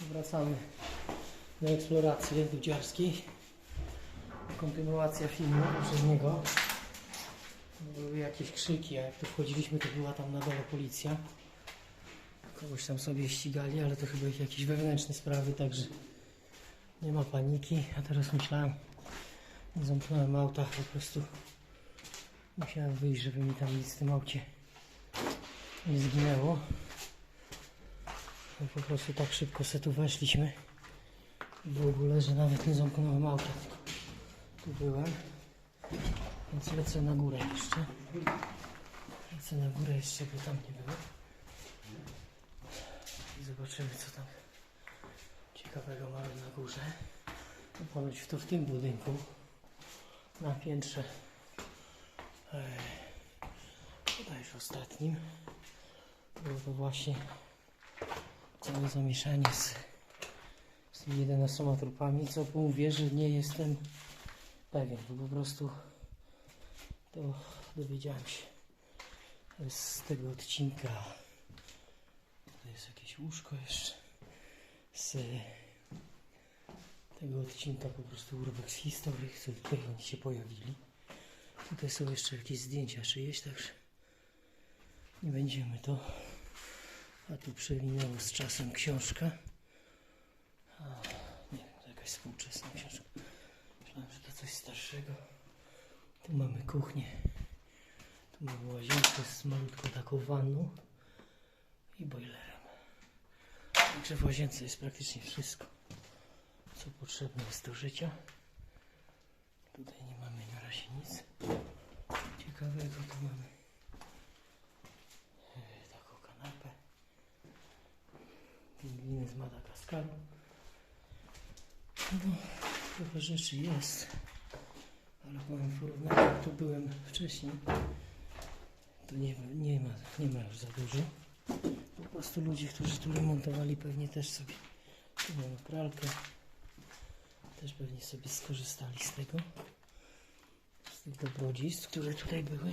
Wracamy do eksploracji dudziarskiej. Kontynuacja filmu poprzedniego. Były jakieś krzyki, a jak tu wchodziliśmy, to była tam na dole policja. Kogoś tam sobie ścigali, ale to chyba jakieś wewnętrzne sprawy, także nie ma paniki. A teraz myślałem, zamknąłem auta, po prostu musiałem wyjść, żeby mi tam nic w tym aucie nie zginęło. Po prostu tak szybko se tu weszliśmy. W ogóle, że nawet nie zamknąłem auta, tylko tu byłem. Więc lecę na górę jeszcze. Lecę na górę jeszcze, bo tam nie było. I zobaczymy, co tam ciekawego mamy na górze. No ponoć to w tym budynku, na piętrze, bodajże ostatnim, było to właśnie całe zamieszanie z, z tymi 11 trupami, co mówię, że nie jestem pewien, bo po prostu to dowiedziałem się z tego odcinka. To jest jakieś łóżko jeszcze. Z tego odcinka po prostu urwek z historii, co tutaj oni się pojawili. Tutaj są jeszcze jakieś zdjęcia czyjeś, także nie będziemy to. A tu przewinęło z czasem książka. A, nie wiem, to jakaś współczesna książka. Myślałem, że to coś starszego. Tu mamy kuchnię. Tu mamy łazienkę z malutką taką wanną i boilerem. Także w łazience jest praktycznie wszystko, co potrzebne jest do życia. Tutaj nie mamy na razie nic ciekawego. Tu mamy Pingwiny z Madagaskaru. No, trochę rzeczy jest. Ale powiem w porównaniu, jak tu byłem wcześniej, to nie, nie, ma, nie ma już za dużo. Po prostu ludzie, którzy tu remontowali, pewnie też sobie tu mamy pralkę. Też pewnie sobie skorzystali z tego. Z tych dobrodziejstw, które tutaj były.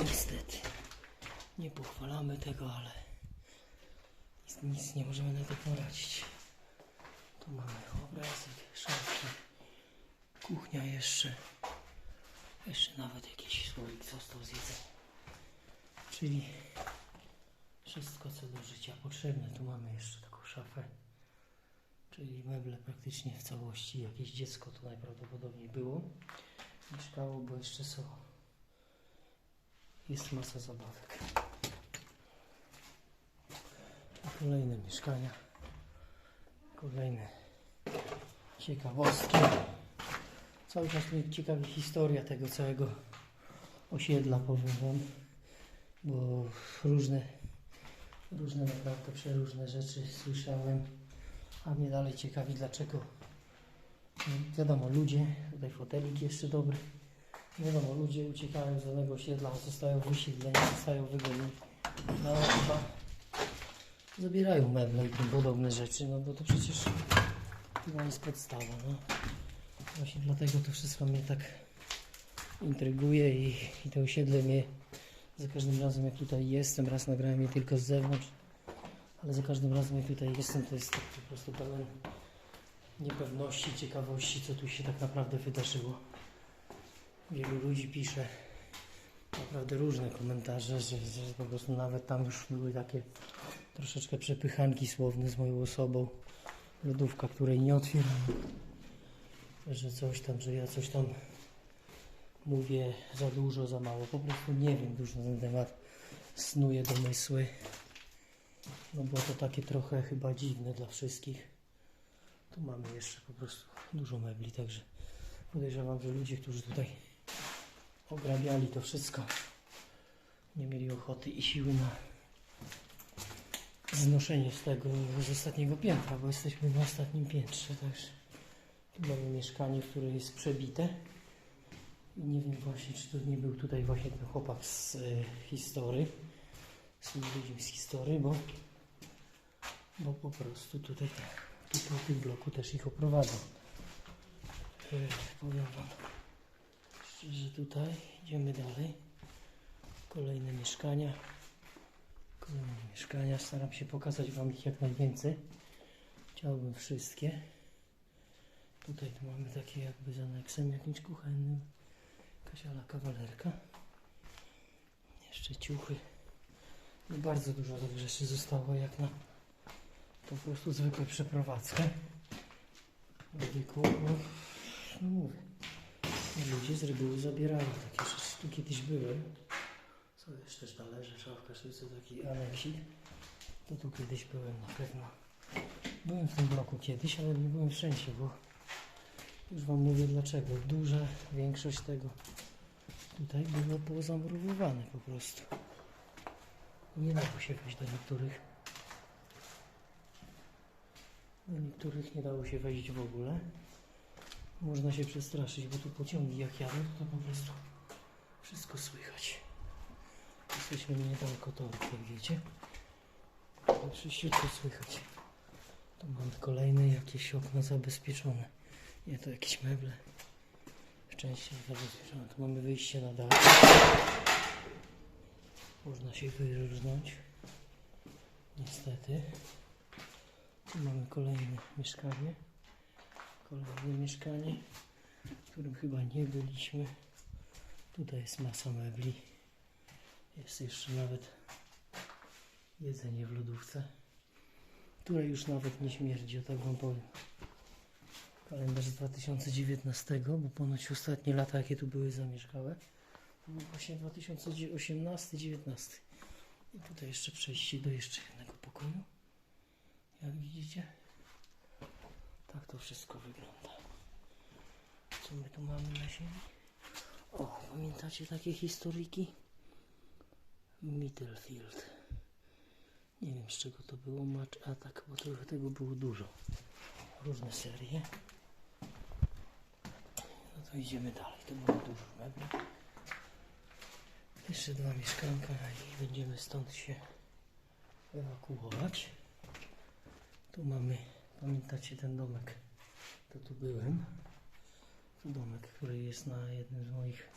Niestety. Nie pochwalamy tego, ale nic, nie możemy na to poradzić. Tu mamy obrazek, szafki. Kuchnia jeszcze. Jeszcze nawet jakiś słoik został zjedzony. Czyli wszystko co do życia potrzebne. Tu mamy jeszcze taką szafę. Czyli meble praktycznie w całości. Jakieś dziecko tu najprawdopodobniej było. Mieszkało, bo jeszcze są. Jest masa zabawek. Kolejne mieszkania. Kolejne ciekawostki. Cały czas mnie ciekawi historia tego całego osiedla, powiem Wam, bo różne, różne naprawdę przeróżne rzeczy słyszałem, a mnie dalej ciekawi dlaczego. No, Wiadomo, ludzie, tutaj fotelik jeszcze dobry, wiadomo, ludzie uciekają z danego osiedla, zostają wysiedleni, zostają wygonieni, no chyba zabierają meble i tym podobne rzeczy, no bo to przecież chyba jest podstawa, no. Właśnie dlatego to wszystko mnie tak intryguje i, i to osiedle mnie za każdym razem jak tutaj jestem, raz nagrałem je tylko z zewnątrz, ale za każdym razem jak tutaj jestem to jest tak po prostu pełen niepewności, ciekawości co tu się tak naprawdę wydarzyło. Wielu ludzi pisze naprawdę różne komentarze, że, że po prostu nawet tam już były takie troszeczkę przepychanki słowne z moją osobą. Lodówka, której nie otwieram że coś tam, że ja coś tam mówię za dużo, za mało. Po prostu nie wiem dużo na ten temat. Snuję domysły. No bo to takie trochę chyba dziwne dla wszystkich. Tu mamy jeszcze po prostu dużo mebli, także podejrzewam, że ludzie, którzy tutaj ograbiali to wszystko, nie mieli ochoty i siły na znoszenie z tego, z ostatniego piętra, bo jesteśmy na ostatnim piętrze, także mamy mieszkanie, które jest przebite. I nie wiem właśnie, czy to nie był tutaj właśnie ten chłopak z y, historii, z ludźmi z historii, bo, bo po prostu tutaj, tu po tym bloku też ich oprowadzą. Y, powiem Wam szczerze tutaj, idziemy dalej. Kolejne mieszkania, mieszkania. Staram się pokazać Wam ich jak najwięcej. Chciałbym wszystkie. Tutaj tu mamy takie jakby z aneksem jakimś kuchennym. Kasiala kawalerka. Jeszcze ciuchy. No bardzo dużo tych rzeczy zostało jak na po prostu zwykłą przeprowadzkę. Wieku, no, no mówię. Ludzie z reguły zabierali takie rzeczy. Tu kiedyś były. Są jeszcze talerze, szafka, szybce, taki aneksik. To tu kiedyś byłem na pewno. Byłem w tym bloku kiedyś, ale nie byłem wszędzie, bo już Wam mówię dlaczego. Duża większość tego tutaj było pozamurowywane po prostu. Nie dało się wejść do niektórych. Do niektórych nie dało się wejść w ogóle. Można się przestraszyć, bo tu pociągi jak jadą, to po prostu wszystko słychać. Jesteśmy niedaleko toru, jak wiecie. To Wszyściutko słychać. Tu mamy kolejne jakieś okna zabezpieczone. Nie, to jakieś meble. W części zabezpieczone. Tu mamy wyjście na dach. Można się wyrżnąć. Niestety. Tu mamy kolejne mieszkanie. Kolejne mieszkanie, w którym chyba nie byliśmy. Tutaj jest masa mebli. Jest jeszcze nawet jedzenie w lodówce, które już nawet nie śmierdzi, o tak wam powiem. Kalendarz z 2019, bo ponoć ostatnie lata, jakie tu były zamieszkałe, to był właśnie 2018-19. I tutaj jeszcze przejście do jeszcze jednego pokoju. Jak widzicie, tak to wszystko wygląda. Co my tu mamy na ziemi? O, pamiętacie takie historyki? Middlefield. Nie wiem z czego to było, Match Attack, bo to, tego było dużo. Różne serie. No to idziemy dalej. To było dużo mebli. Jeszcze dwa mieszkanka i będziemy stąd się ewakuować. Tu mamy, pamiętacie ten domek? To tu byłem. Domek, który jest na jednym z moich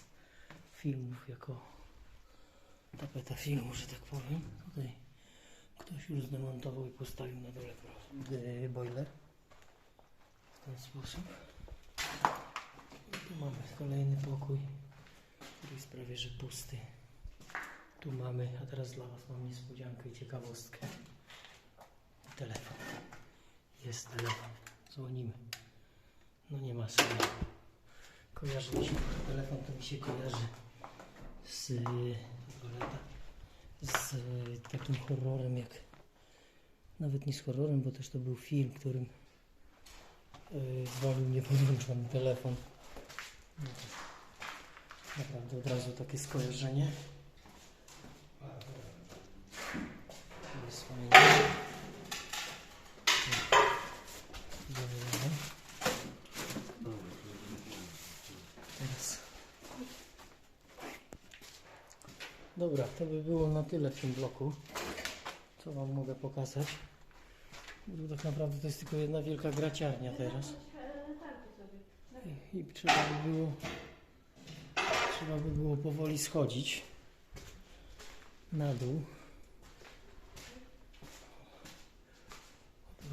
filmów jako tapeta filmu, że tak powiem. Tutaj ktoś już zdemontował i postawił na dole y, boiler. W ten sposób. I tu mamy kolejny pokój, który jest prawie że pusty. Tu mamy, a teraz dla Was mam niespodziankę i ciekawostkę. Telefon. Jest telefon. Dzwonimy. No nie ma sobie. Kojarzy mi się telefon, to mi się kojarzy z z takim horrorem jak nawet nie z horrorem, bo też to był film, którym y, zwalił mnie podłączony telefon. No Naprawdę od razu takie skojarzenie. To jest fajne. Idziemy dalej. Teraz. Dobra, to by było na tyle w tym bloku. Co Wam mogę pokazać? Bo tak naprawdę to jest tylko jedna wielka graciarnia teraz. I, trzeba by było trzeba by było powoli schodzić na dół.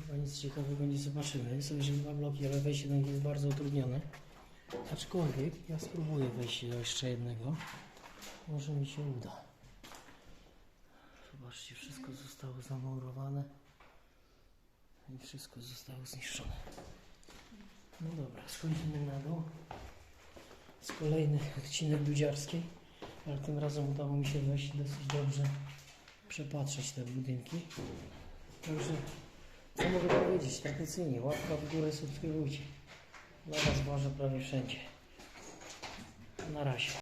Chyba nic ciekawego nie zobaczymy. Są jeszcze dwa bloki, ale wejście do nich jest bardzo utrudnione. Aczkolwiek ja spróbuję wejść do jeszcze jednego. Może mi się uda. Zobaczcie, wszystko zostało zamurowane i wszystko zostało zniszczone. No dobra, schodzimy na dół. Z kolejny odcinek Dudziarskiej, ale tym razem udało mi się wejść dosyć dobrze przepatrzeć te budynki. Także co mogę powiedzieć? Tradycyjnie, łapka w górę, subskrybujcie. Dla Was Boże prawie wszędzie. Na razie.